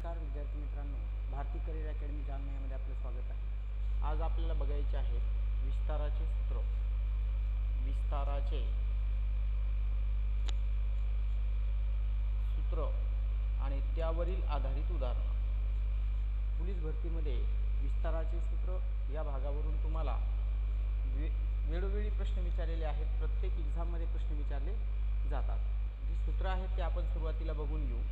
नमस्कार विद्यार्थी मित्रांनो भारती करिअर अकॅडमी जालना यामध्ये आपलं स्वागत आहे. आज आपल्याला बघायचे आहेत विस्ताराचे सूत्र. विस्ताराचे सूत्र आणि त्यावरील आधारित उदाहरणं. पोलीस भरतीमध्ये विस्ताराचे सूत्र या भागावरून तुम्हाला वे वेळोवेळी प्रश्न विचारलेले आहेत प्रत्येक एक्झाममध्ये प्रश्न विचारले जातात. जी सूत्र आहेत ते आपण सुरुवातीला बघून घेऊ.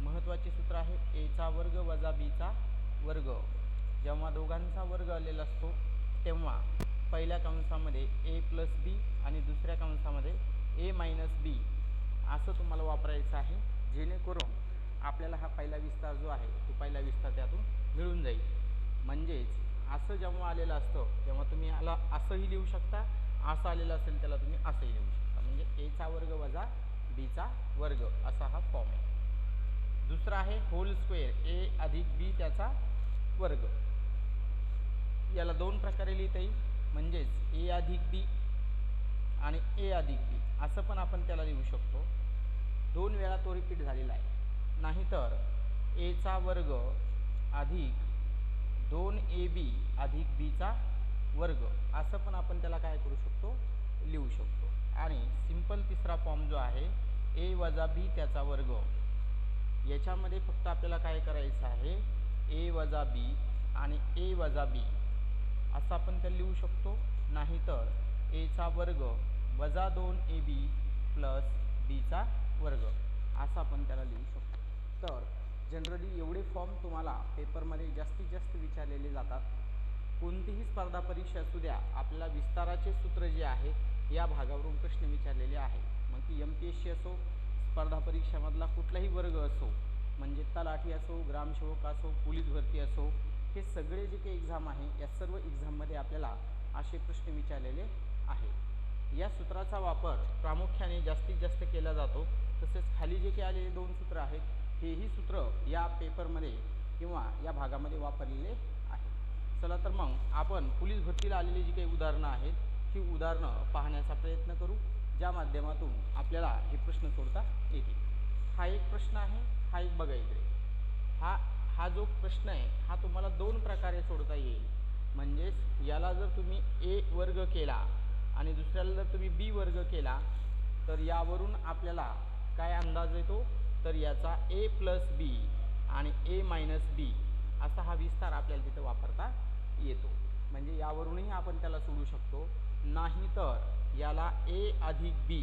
महत्त्वाचे सूत्र आहे एचा वर्ग वजा बीचा वर्ग. जेव्हा दोघांचा वर्ग आलेला असतो तेव्हा पहिल्या कंसामध्ये ए प्लस बी आणि दुसऱ्या कंसामध्ये ए मायनस बी असं तुम्हाला वापरायचं आहे. जेणेकरून आपल्याला हा पहिला विस्तार जो आहे तो पहिला विस्तार त्यातून मिळून जाईल. म्हणजेच असं जेव्हा आलेलं असतं तेव्हा तुम्ही आला असंही लिहू शकता असं आलेलं असेल त्याला तुम्ही असंही लिहू शकता. म्हणजे एचा वर्ग वजा बीचा वर्ग असा हा फॉर्म आहे. दुसरा आहे होल स्क्वेअर ए अधिक बी त्याचा वर्ग. याला दोन प्रकारे लिहिता येईल. म्हणजेच ए अधिक बी आणि ए अधिक बी असं पण आपण त्याला लिहू शकतो. दोन वेळा तो रिपीट झालेला आहे. नाहीतर एचा वर्ग अधिक दोन ए बी अधिक बीचा वर्ग. असं पण आपण त्याला काय करू शकतो? लिहू शकतो. आणि सिंपल तिसरा फॉर्म जो आहे ए वजा बी त्याचा वर्ग. याच्यामध्ये फक्त आपल्याला काय करायचं आहे? ए वजा बी आणि ए वजा बी असं आपण त्याला लिहू शकतो. नाहीतर एचा वर्ग वजा दोन ए बी प्लस बीचा वर्ग. असं आपण त्याला लिहू शकतो. तर जनरली एवढे फॉर्म तुम्हाला पेपरमध्ये जास्तीत जास्त विचारलेले जातात. कोणतीही स्पर्धा परीक्षा असू द्या आपल्याला विस्ताराचे सूत्र जे आहे या भागावरून प्रश्न विचारलेले आहे. मग ती एम पी एस सी असो स्पर्धा परीक्षामधला कुठलाही वर्ग असो म्हणजे तलाठी असो ग्रामसेवक असो पोलीस भरती असो हे सगळे जे काही एक्झाम आहे या सर्व एक्झाममध्ये आपल्याला असे प्रश्न विचारलेले आहे या सूत्राचा वापर प्रामुख्याने जास्तीत जास्त केला जातो. तसेच खाली जे काही आलेले दोन सूत्र आहेत हेही सूत्र या पेपरमध्ये किंवा या भागामध्ये वापरलेले आहे चला तर मग आपण पोलीस भरतीला आलेली जी काही उदाहरणं आहेत ही उदाहरणं पाहण्याचा प्रयत्न करू. ज्या माध्यमातून आपल्याला हे प्रश्न सोडता येतील. हा एक प्रश्न आहे हा एक बघा इकडे हा हा जो प्रश्न आहे हा तुम्हाला दोन प्रकारे सोडता येईल. म्हणजेच याला जर तुम्ही ए वर्ग केला आणि दुसऱ्याला जर तुम्ही बी वर्ग केला तर यावरून आपल्याला काय अंदाज येतो? तर याचा ए प्लस बी आणि ए मायनस बी असा हा विस्तार आपल्याला तिथं वापरता येतो. म्हणजे यावरूनही आपण त्याला सोडू शकतो. नाही तर याला ए अधिक बी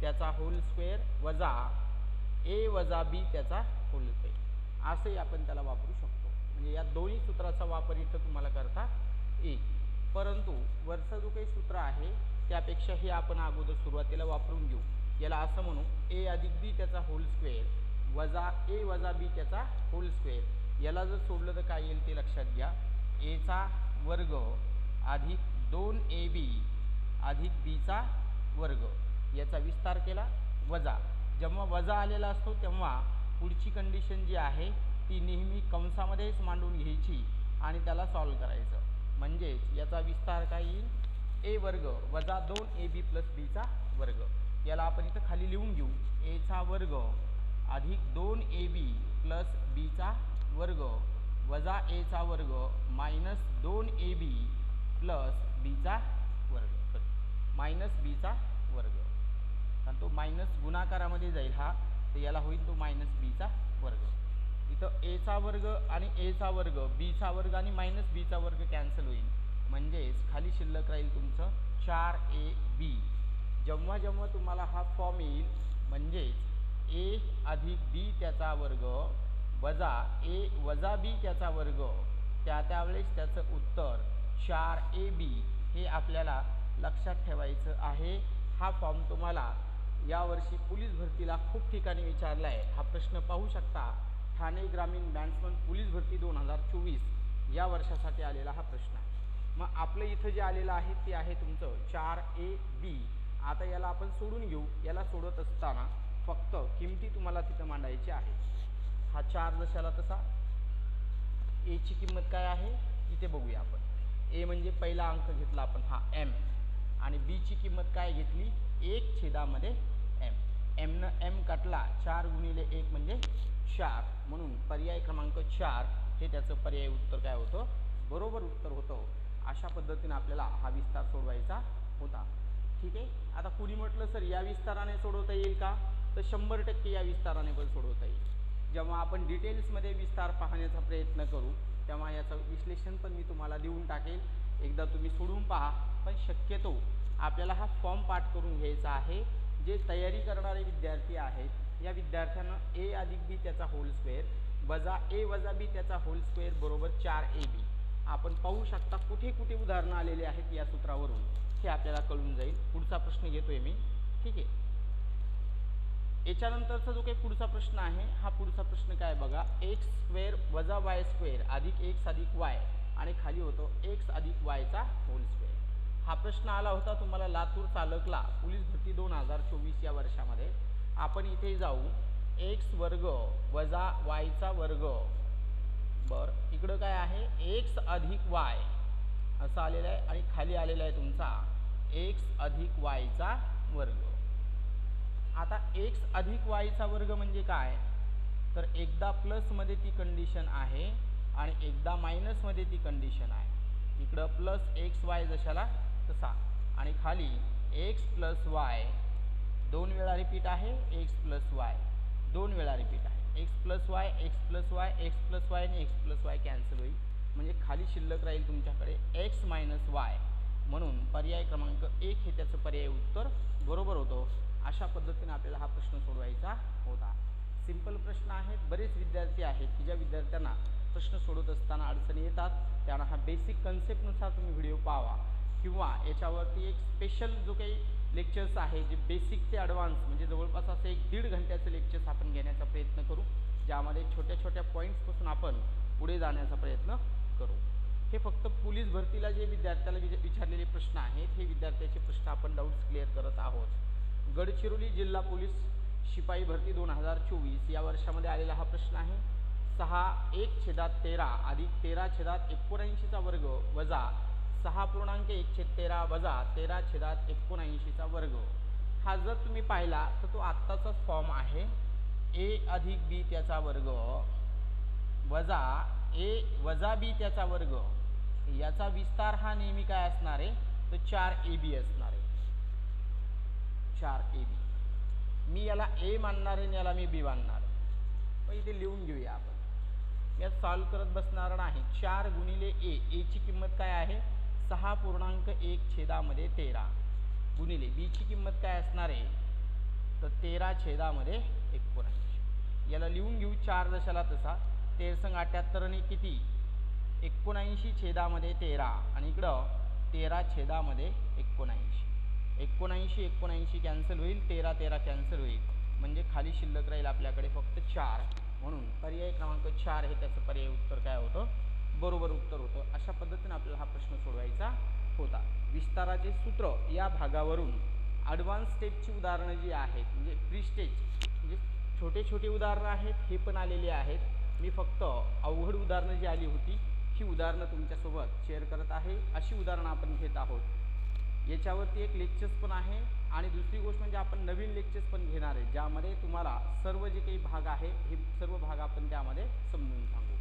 त्याचा होल स्क्वेअर वजा ए वजा बी त्याचा होल स्क्वेअर असंही आपण त्याला वापरू शकतो. म्हणजे या दोन्ही सूत्राचा वापर इथं तुम्हाला करता येईल. परंतु वरचं जो काही सूत्र आहे त्यापेक्षा हे आपण अगोदर सुरुवातीला वापरून घेऊ. याला असं म्हणू ए अधिक बी त्याचा होल स्क्वेअर वजा ए वजा बी त्याचा होल स्क्वेअर याला जर सोडलं तर काय येईल ते लक्षात घ्या. एचा वर्ग अधिक दोन ए बी अधिक बीचा वर्ग. याचा विस्तार केला. वजा. जेव्हा वजा आलेला असतो तेव्हा पुढची कंडिशन जी आहे ती नेहमी कंसामध्येच मांडून घ्यायची आणि त्याला सॉल्व करायचं. म्हणजेच याचा विस्तार काय येईल? ए वर्ग वजा दोन ए बी प्लस बीचा वर्ग. याला आपण इथं खाली लिहून घेऊ. एचा वर्ग अधिक दोन ए बी प्लस बीचा वर्ग वजा एचा वर्ग मायनस दोन ए बी प्लस बीचा वर्ग. मायनस बीचा वर्ग. कारण तो मायनस गुणाकारामध्ये जाईल हा तर याला होईल तो मायनस बीचा वर्ग. इथं एचा वर्ग आणि एचा वर्ग बीचा वर्ग आणि मायनस बीचा वर्ग कॅन्सल होईल. म्हणजेच खाली शिल्लक राहील तुमचं चार ए बी जेव्हा जेव्हा तुम्हाला हा फॉर्म येईल म्हणजेच ए अधिक बी त्याचा वर्ग वजा ए वजा बी त्याचा वर्ग त्या त्यावेळेस त्याचं उत्तर चार ए बी हे आपल्याला लक्षात ठेवायचं आहे. हा फॉर्म तुम्हाला यावर्षी पोलीस भरतीला खूप ठिकाणी विचारला आहे हा प्रश्न पाहू शकता. ठाणे ग्रामीण बँड्समन पोलीस भरती दोन हजार चोवीस या वर्षासाठी आलेला हा प्रश्न. आहे मग आपलं इथं जे आलेलं आहे ते आहे तुमचं चार ए बी. आता याला आपण सोडून घेऊ. याला सोडत असताना फक्त किमती तुम्हाला तिथं मांडायची आहे. हा चार जशाला तसा. एची किंमत काय आहे? तिथे बघूया आपण. ए म्हणजे पहिला अंक घेतला आपण. हा एम आणि बीची किंमत काय घेतली? एक छेदामध्ये एम एमनं एम कटला चार गुणिले एक म्हणजे चार. म्हणून पर्याय क्रमांक चार हे त्याचं पर्याय उत्तर काय होतं? बरोबर उत्तर होतं. अशा पद्धतीनं आपल्याला हा विस्तार सोडवायचा होता. ठीक आहे? आता कुणी म्हटलं सर या विस्ताराने सोडवता येईल का? तर शंभर टक्के या विस्ताराने पण सोडवता येईल. जेव्हा आपण डिटेल्समध्ये विस्तार पाहण्याचा प्रयत्न करू तेव्हा याचं विश्लेषण पण मी तुम्हाला देऊन टाकेल. एकदा तुम्ही सोडून पहा पण शक्यतो आपल्याला हा फॉर्म पाठ करून घ्यायचा आहे. जे तयारी करणारे विद्यार्थी आहेत या विद्यार्थ्यांना ए अधिक बी त्याचा होल स्क्वेअर वजा ए वजा बी त्याचा होल स्क्वेअर बरोबर चार ए बी आपण पाहू शकता कुठे कुठे उदाहरणं आलेली आहेत या सूत्रावरून. हे आपल्याला कळून जाईल. पुढचा प्रश्न घेतोय मी. ठीक आहे. याच्यानंतरचा जो काही पुढचा प्रश्न आहे हा पुढचा प्रश्न काय बघा? एक्स स्क्वेअर वजा वाय स्क्वेअर अधिक एक्स अधिक वाय आणि खाली होतो एक्स अधिक वायचा होल स्क्वेअर हा प्रश्न आला होता तुम्हाला लातूर चालकला पोलीस भरती दोन हजार चोवीस या वर्षामध्ये. आपण इथे जाऊ. एक्स वर्ग वजा वायचा वर्ग. बरं इकडं काय आहे? एक्स अधिक वाय. असं आलेलं आहे आणि खाली आलेला आहे तुमचा. एक्स अधिक वायचा वर्ग. आता एक्स अधिक वायचा वर्ग म्हणजे काय? तर एकदा प्लसमध्ये ती कंडिशन आहे. आणि एकदा मायनसमध्ये ती कंडिशन आहे. इकडं प्लस एक्स वाय जशाला तसा. आणि खाली एक्स प्लस वाय दोन वेळा रिपीट आहे एक्स प्लस वाय दोन वेळा रिपीट आहे. X plus y x plus y x plus y आणि एक्स प्लस वाय कॅन्सल होईल. म्हणजे खाली शिल्लक राहील तुमच्याकडे एक्स मायनस वाय म्हणून पर्याय क्रमांक एक हे त्याचं पर्याय उत्तर बरोबर होतो. अशा पद्धतीने आपल्याला हा प्रश्न सोडवायचा होता. सिंपल प्रश्न आहेत. बरेच विद्यार्थी आहेत की ज्या विद्यार्थ्यांना प्रश्न सोडवत असताना अडचणी येतात त्यांना हा बेसिक कन्सेप्टनुसार तुम्ही व्हिडिओ पाहा. किंवा याच्यावरती एक स्पेशल जो काही लेक्चर्स आहे जे बेसिक ते ॲडव्हान्स म्हणजे जवळपास असं एक दीड घंट्याचं लेक्चर्स आपण घेण्याचा प्रयत्न करू ज्यामध्ये छोट्या छोट्या पॉईंट्सपासून आपण पुढे जाण्याचा प्रयत्न करू. हे फक्त पोलीस भरतीला जे विद्यार्थ्याला विच विचारलेले प्रश्न आहेत हे विद्यार्थ्याचे प्रश्न आपण डाऊट्स क्लिअर करत आहोत. गडचिरोली जिल्हा पोलीस शिपाई भरती दोन हजार चोवीस या वर्षामध्ये आलेला हा प्रश्न आहे. सहा एक छेदात तेरा अधिक तेरा छेदात एकोणऐंशीचा वर्ग वजा सहा पूर्णांक एक छेद तेरा वजा तेरा छेदात एकोणऐंशीचा वर्ग. हा जर तुम्ही पाहिला तर तो आत्ताचाच फॉर्म आहे. ए अधिक बी त्याचा वर्ग वजा ए वजा बी त्याचा वर्ग. याचा विस्तार हा नेहमी काय असणार आहे? तर चार ए बी असणार आहे. चार ए बी मी याला ए मानणार आहे आणि याला मी बी मानणार आहे. पण इथे लिहून घेऊया आपण. यात सॉल्व करत बसणार नाही. चार गुणिले ए एची किंमत काय आहे? सहा पूर्णांक एक छेदामध्ये तेरा. गुणिले बीची किंमत काय असणार आहे? तर तेरा छेदामध्ये एकोणऐंशी. याला लिहून घेऊ चार दशाला तसा. तेरसंग अठ्याहत्तर किती? एकोणऐंशी छेदामध्ये तेरा. आणि इकडं तेरा छेदामध्ये एकोणऐंशी. एकोणऐंशी एकोणऐंशी कॅन्सल होईल. तेरा तेरा कॅन्सल होईल. म्हणजे खाली शिल्लक राहील आपल्याकडे फक्त चार. म्हणून पर्याय क्रमांक चार हे त्याचं पर्याय उत्तर काय होतं? बरोबर उत्तर होतं. अशा पद्धतीने आपल्याला हा प्रश्न सोडवायचा होता. विस्ताराचे सूत्र या भागावरून ॲडव्हान्स स्टेपची उदाहरणं जी आहेत म्हणजे प्री स्टेज म्हणजे छोटे छोटे उदाहरणं आहेत हे पण आलेले आहेत. मी फक्त अवघड उदाहरणं जी आली होती ही उदाहरणं तुमच्यासोबत शेअर करत आहे. अशी उदाहरणं आपण घेत आहोत. याच्यावरती एक लेक्चर्स पण आहे आणि दुसरी गोष्ट म्हणजे आपण नवीन लेक्चर्स पण घेणार आहे ज्यामध्ये तुम्हाला सर्व जे काही भाग आहे हे सर्व भाग आपण त्यामध्ये समजून सांगू.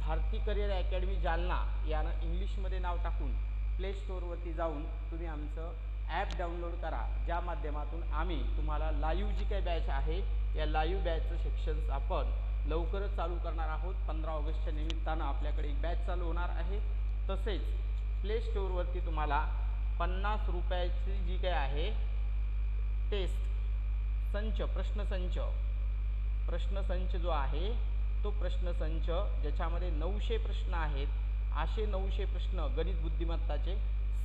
भारती करिअर अकॅडमी जालना यानं इंग्लिशमध्ये नाव टाकून प्ले स्टोअरवरती जाऊन तुम्ही आमचं ॲप डाउनलोड करा ज्या माध्यमातून आम्ही तुम्हाला लाईव्ह जी काही बॅच आहे या लाईव्ह बॅचचं सेक्शन्स आपण लवकरच चालू करणार आहोत. पंधरा ऑगस्टच्या निमित्तानं आपल्याकडे एक बॅच चालू होणार आहे. तसेच प्ले स्टोअरवरती तुम्हाला पन्नास रुपयाची जी काही आहे टेस्ट संच प्रश्नसंच प्रश्नसंच जो आहे तो प्रश्नसंच ज्याच्यामध्ये नऊशे प्रश्न आहेत असे नऊशे प्रश्न गणित बुद्धिमत्ताचे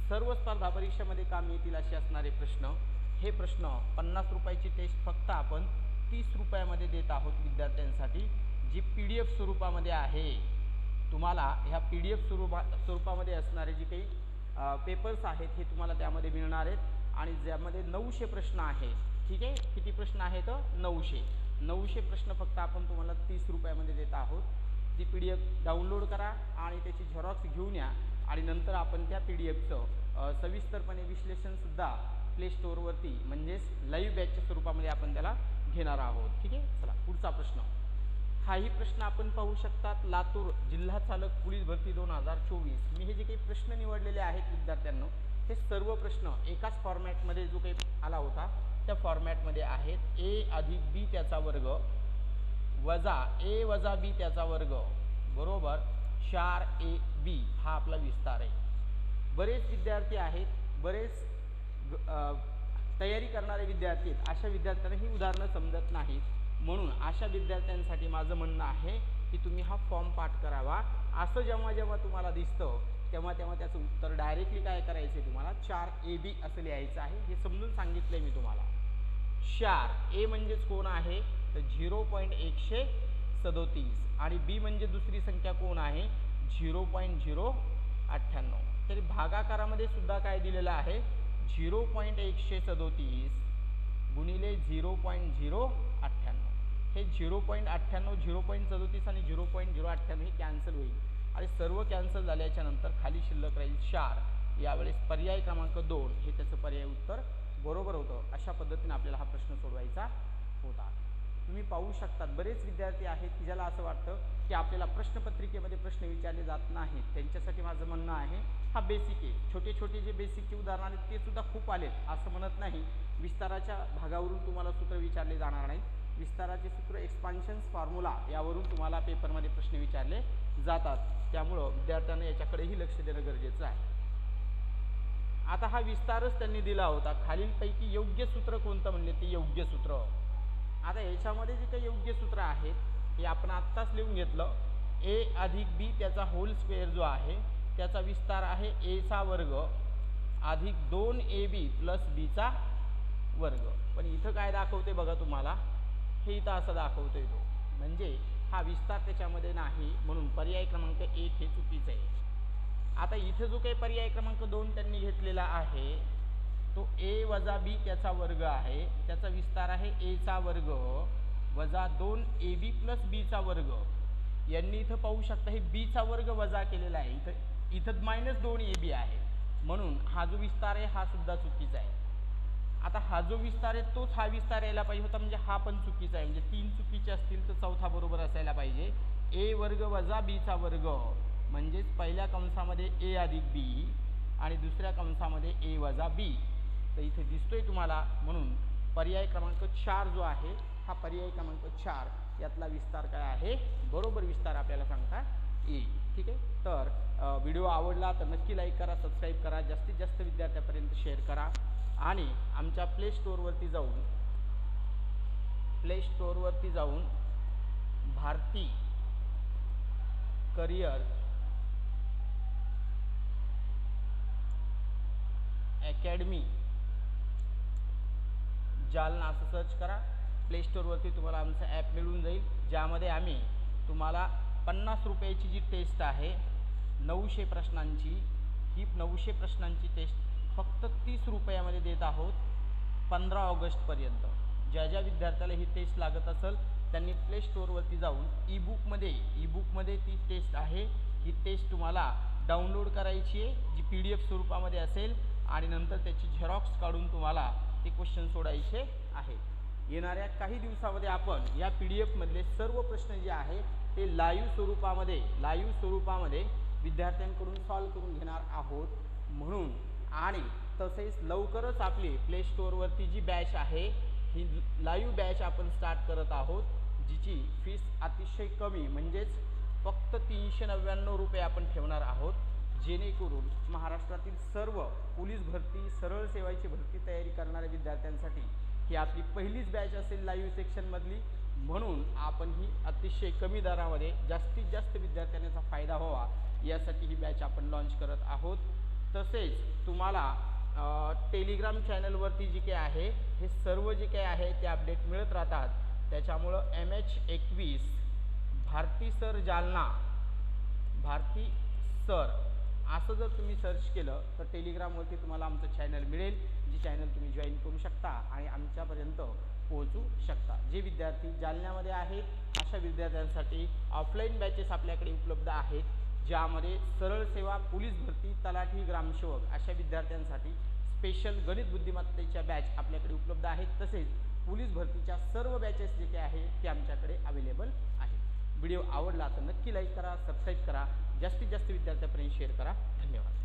सर्व स्पर्धा परीक्षेमध्ये काम येतील असे असणारे प्रश्न हे प्रश्न पन्नास रुपयाची टेस्ट फक्त आपण तीस रुपयामध्ये देत आहोत विद्यार्थ्यांसाठी जी पी डी एफ स्वरूपामध्ये आहे. तुम्हाला ह्या पी डी एफ स्वरूपा स्वरूपामध्ये असणारे जी काही पेपर्स आहेत हे तुम्हाला त्यामध्ये मिळणार आहेत. आणि ज्यामध्ये नऊशे प्रश्न आहे ठीक आहे? किती प्रश्न आहेत? नऊशे. नऊशे प्रश्न फक्त आपण तुम्हाला तीस रुपयामध्ये देत आहोत. ती पी डी एफ डाउनलोड करा आणि त्याची झेरॉक्स घेऊन या. आणि नंतर आपण त्या पी डी एफचं सविस्तरपणे विश्लेषणसुद्धा प्ले स्टोअरवरती म्हणजेच लाईव्ह बॅचच्या स्वरूपामध्ये आपण त्याला घेणार आहोत. ठीक आहे? चला पुढचा प्रश्न. हाही प्रश्न आपण पाहू शकतात. लातूर जिल्हा चालक पोलीस भरती दोन हजार चोवीस. मी हे जे काही प्रश्न निवडलेले आहेत विद्यार्थ्यांना हे सर्व प्रश्न एकाच फॉर्मॅटमध्ये जो काही आला होता त्या फॉर्मॅटमध्ये आहेत. ए अधिक बी त्याचा वर्ग वजा ए वजा बी त्याचा वर्ग बरोबर? चार ए बी हा आपला विस्तार आहे. बरेच विद्यार्थी आहेत बरेच ग- तयारी करणारे विद्यार्थी आहेत. अशा विद्यार्थ्यांना ही उदाहरणं समजत नाहीत. म्हणून अशा विद्यार्थ्यांसाठी माझं म्हणणं आहे की तुम्ही हा फॉर्म पाठ करावा. असं जेव्हा जेव्हा तुम्हाला दिसतं तेव्हा तेव्हा त्याचं उत्तर डायरेक्टली काय करायचं आहे तुम्हाला? चार ए बी असं लिहायचं आहे. हे समजून सांगितलं आहे मी तुम्हाला. चार ए म्हणजेच कोण आहे? तर झिरो पॉईंट एकशे सदोतीस. आणि बी म्हणजे दुसरी संख्या कोण आहे? झिरो पॉईंट झिरो अठ्ठ्याण्णव. तरी भागाकारामध्ये सुद्धा काय दिलेलं आहे? झिरो पॉईंट एकशे सदोतीस गुणिले झिरो पॉईंट झिरो हे झिरो पॉईंट अठ्ठ्याण्णव झिरो पॉईंट सदोतीस आणि झिरो पॉईंट झिरो अठ्ठ्याण्णव हे कॅन्सल होईल. आणि सर्व कॅन्सल झाल्याच्यानंतर खाली शिल्लक राहील चार. यावेळेस पर्याय क्रमांक दोन हे त्याचं पर्याय उत्तर बरोबर होतं. अशा पद्धतीने आपल्याला हा प्रश्न सोडवायचा होता. तुम्ही पाहू शकतात बरेच विद्यार्थी आहेत की ज्याला असं वाटतं की आपल्याला प्रश्नपत्रिकेमध्ये प्रश्न विचारले जात नाहीत. त्यांच्यासाठी माझं म्हणणं आहे हा बेसिक आहे. छोटे छोटे जे बेसिकचे उदाहरण आहेत ते सुद्धा खूप आलेत. असं म्हणत नाही. विस्ताराच्या भागावरून तुम्हाला सूत्र विचारले जाणार नाहीत. विस्ताराचे सूत्र एक्सपान्शन्स फॉर्म्युला यावरून तुम्हाला पेपरमध्ये प्रश्न विचारले जातात. त्यामुळं विद्यार्थ्यांना याच्याकडेही लक्ष देणं गरजेचं आहे. आता हा विस्तारच त्यांनी दिला होता. खालीलपैकी योग्य सूत्र कोणतं म्हणले? ते योग्य सूत्र. आता याच्यामध्ये जे काही योग्य सूत्र आहेत हे आपण आत्ताच लिहून घेतलं. ए अधिक बी त्याचा होल स्क्वेअर जो आहे त्याचा विस्तार आहे एचा वर्ग अधिक दोन ए बी प्लस बीचा वर्ग. पण इथं काय दाखवते बघा तुम्हाला? हे इथं असं दाखवतोय तो. म्हणजे हा विस्तार त्याच्यामध्ये नाही म्हणून पर्याय क्रमांक एक हे चुकीचं आहे. आता इथं जो काही पर्याय क्रमांक दोन त्यांनी घेतलेला आहे तो ए वजा बी त्याचा वर्ग आहे. त्याचा विस्तार आहे एचा वर्ग वजा दोन ए बी प्लस बीचा वर्ग. यांनी इथं पाहू शकता हे बीचा वर्ग वजा केलेला आहे. इथं इथं मायनस दोन ए बी आहे. म्हणून हा जो विस्तार आहे हा सुद्धा चुकीचा आहे. आता हा जो विस्तार आहे तोच हा विस्तार यायला पाहिजे होता. म्हणजे हा पण चुकीचा आहे. म्हणजे तीन चुकीचे असतील तर चौथा बरोबर असायला पाहिजे. ए वर्ग वजा बीचा वर्ग. म्हणजेच पहिल्या कंसामध्ये ए अधिक बी आणि दुसऱ्या कंसामध्ये ए वजा बी. तर इथे दिसतोय तुम्हाला. म्हणून पर्याय क्रमांक चार जो आहे हा पर्याय क्रमांक चार. यातला विस्तार काय आहे? बरोबर विस्तार आपल्याला सांगता येईल. ठीक आहे? तर व्हिडिओ आवडला तर नक्की लाईक करा सबस्क्राईब करा. जास्तीत जास्त विद्यार्थ्यापर्यंत शेअर करा. आणि आमच्या प्ले स्टोअरवरती जाऊन प्ले स्टोअरवरती जाऊन भारती करिअर अकॅडमी जालना असं सर्च करा. प्ले स्टोअरवरती तुम्हाला आमचं ॲप मिळून जाईल ज्यामध्ये आम्ही तुम्हाला पन्नास रुपयाची जी टेस्ट आहे नऊशे प्रश्नांची ही नऊशे प्रश्नांची टेस्ट फक्त तीस रुपयामध्ये देत आहोत पंधरा ऑगस्टपर्यंत. ज्या ज्या विद्यार्थ्याला ही टेस्ट लागत असेल त्यांनी प्ले स्टोअरवरती जाऊन ई बुकमध्ये ई बुकमध्ये ती टेस्ट आहे. ही टेस्ट तुम्हाला डाउनलोड करायची आहे जी पी डी एफ स्वरूपामध्ये असेल आणि नंतर त्याची झेरॉक्स काढून तुम्हाला ते क्वेश्चन सोडायचे आहे. येणाऱ्या काही दिवसामध्ये आपण या पी डी एफमधले सर्व प्रश्न जे आहे ते लाईव्ह स्वरूपामध्ये लाईव्ह स्वरूपामध्ये विद्यार्थ्यांकडून सॉल्व करून घेणार आहोत. म्हणून आणि तसेच लवकरच आपली प्ले स्टोअरवरती जी बॅच आहे ही लाईव्ह बॅच आपण स्टार्ट करत आहोत जिची फीस अतिशय कमी म्हणजेच फक्त तीनशे नव्याण्णव रुपये आपण ठेवणार आहोत जेणेकरून महाराष्ट्रातील सर्व पोलीस भरती सरळ सेवाची भरती तयारी करणाऱ्या विद्यार्थ्यांसाठी ही आपली पहिलीच बॅच असेल लाईव्ह सेक्शनमधली म्हणून आपण ही अतिशय कमी दरामध्ये जास्तीत जास्त विद्यार्थ्यांचा फायदा व्हावा यासाठी ही बॅच आपण लॉन्च करत आहोत. तसेच तुम्हाला टेलिग्राम चॅनलवरती जी काही आहे हे सर्व जे काही आहे ते अपडेट मिळत राहतात. त्याच्यामुळं एम एच एकवीस भारती सर जालना भारती सर असं जर तुम्ही सर्च केलं तर टेलिग्रामवरती तुम्हाला आमचं चॅनल मिळेल जी चॅनल तुम्ही जॉईन करू शकता आणि आमच्यापर्यंत पोहोचू शकता. जे विद्यार्थी जालन्यामध्ये आहेत अशा विद्यार्थ्यांसाठी ऑफलाईन बॅचेस आपल्याकडे उपलब्ध आहेत. ज्यामध्ये सरळ सेवा पोलीस भरती तलाठी ग्रामसेवक अशा विद्यार्थ्यांसाठी स्पेशल गणित बुद्धिमत्तेच्या बॅच आपल्याकडे उपलब्ध आहेत. तसेच पोलीस भरतीच्या सर्व बॅचेस जे काही आहे ते आमच्याकडे अवेलेबल आहेत. व्हिडिओ आवडला तर नक्की लाईक करा सबस्क्राईब करा. जास्तीत जास्त विद्यार्थ्यांपर्यंत शेअर करा. धन्यवाद.